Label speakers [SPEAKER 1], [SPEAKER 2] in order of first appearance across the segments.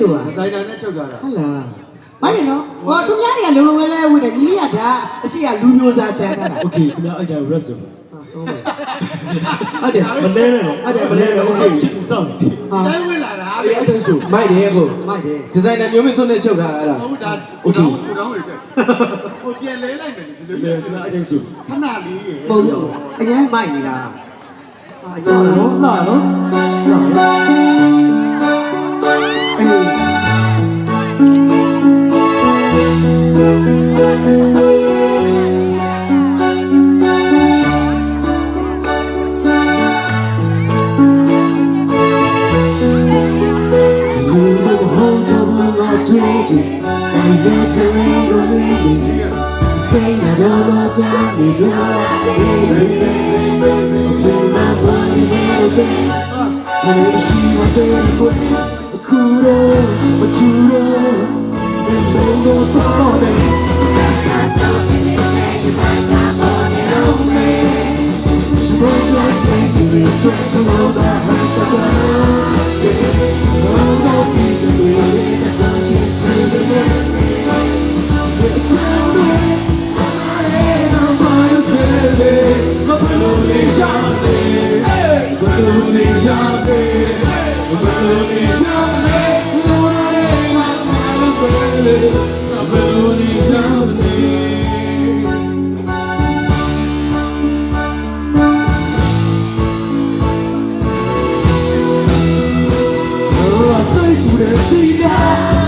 [SPEAKER 1] လိုပါ
[SPEAKER 2] ဆိုင်တာနဲ့ချုပ်ကြတာ
[SPEAKER 1] ဟုတ်လားဟုတ်တယ်နော်ဟောသူများတွေကလုံလုံလဲလဲဝင်တယ်ညီလေးကဒါအရှိကလူမျိုးစားချမ်းတာ
[SPEAKER 3] โอเคခင်ဗျာအဲ့ဒါ rest ဆိုဟု
[SPEAKER 1] တ်တယ်မလဲနဲ့ဟ
[SPEAKER 3] ုတ်တယ်မလဲနဲ့ဟုတ်ချစ်ကူဆောင်ဟာ
[SPEAKER 2] တိုင်းဝင်လာတာအဲ့ဒါဆို
[SPEAKER 3] မိုက်တယ်ကိုမိုက်တယ်ဒီဇိုင်နာမျိုးမင်းစွန်းနဲ့ချုပ်တာအဲ့ဒါ
[SPEAKER 2] ဟုတ်တာကိုတောင်းကိုတောင်းဝင်ချက်ကိုပြန်လဲလိုက်မယ်ဒီ
[SPEAKER 3] လိုလေအဲ့ဒါဆို
[SPEAKER 2] ခဏလေးရေ
[SPEAKER 1] ပုံရောအရင်မိုက်နေတာ
[SPEAKER 3] အာရောလာနော် Kuro, Maturo, and no more
[SPEAKER 4] Yeah.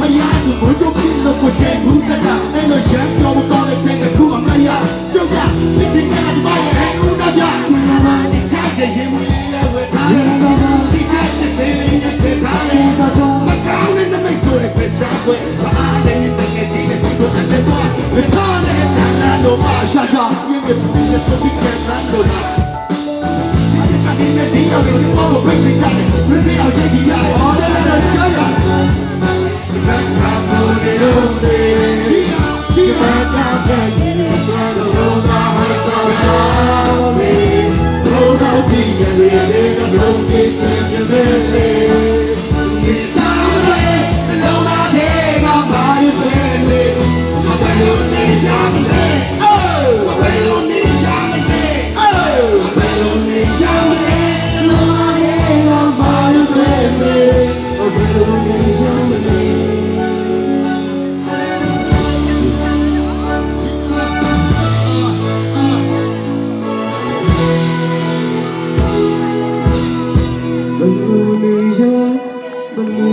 [SPEAKER 4] မရစီဘိုးချုပ်ပြီးလို့ကိုတဲ့ဘူးကတာအဲ့လိုရှမ်းပြောမကောင်းတဲ့ချင်းကခုအမရကျုပ်ကပြစ်တင်နေတာဒီပါရဲ့ဟဲ့ဦးတော့ပြကျွန်တော်ကဒီချက်ကရင်ဝင်လဲဝဲထားတယ်ဒီချက်ကစေးလေးနဲ့ချက်ထားတယ်မကောင်းတဲ့နမိတ်ဆိုတဲ့ဖက်ရှာွယ်ဘာလဲတကယ်ကြီးနဲ့ဒီလိုအလဲတော့ရထားတယ်နာလို့ပါရှာရှာပြင်းပြင်းပြင်းပြင်းပြင်းပြင်းပြင်းလို့အဲ့ဒါကနေဒီရောက်ရင်ဘောဘယ်ကြည့်တယ်ပြင်းပြင်း be to
[SPEAKER 1] Thank you.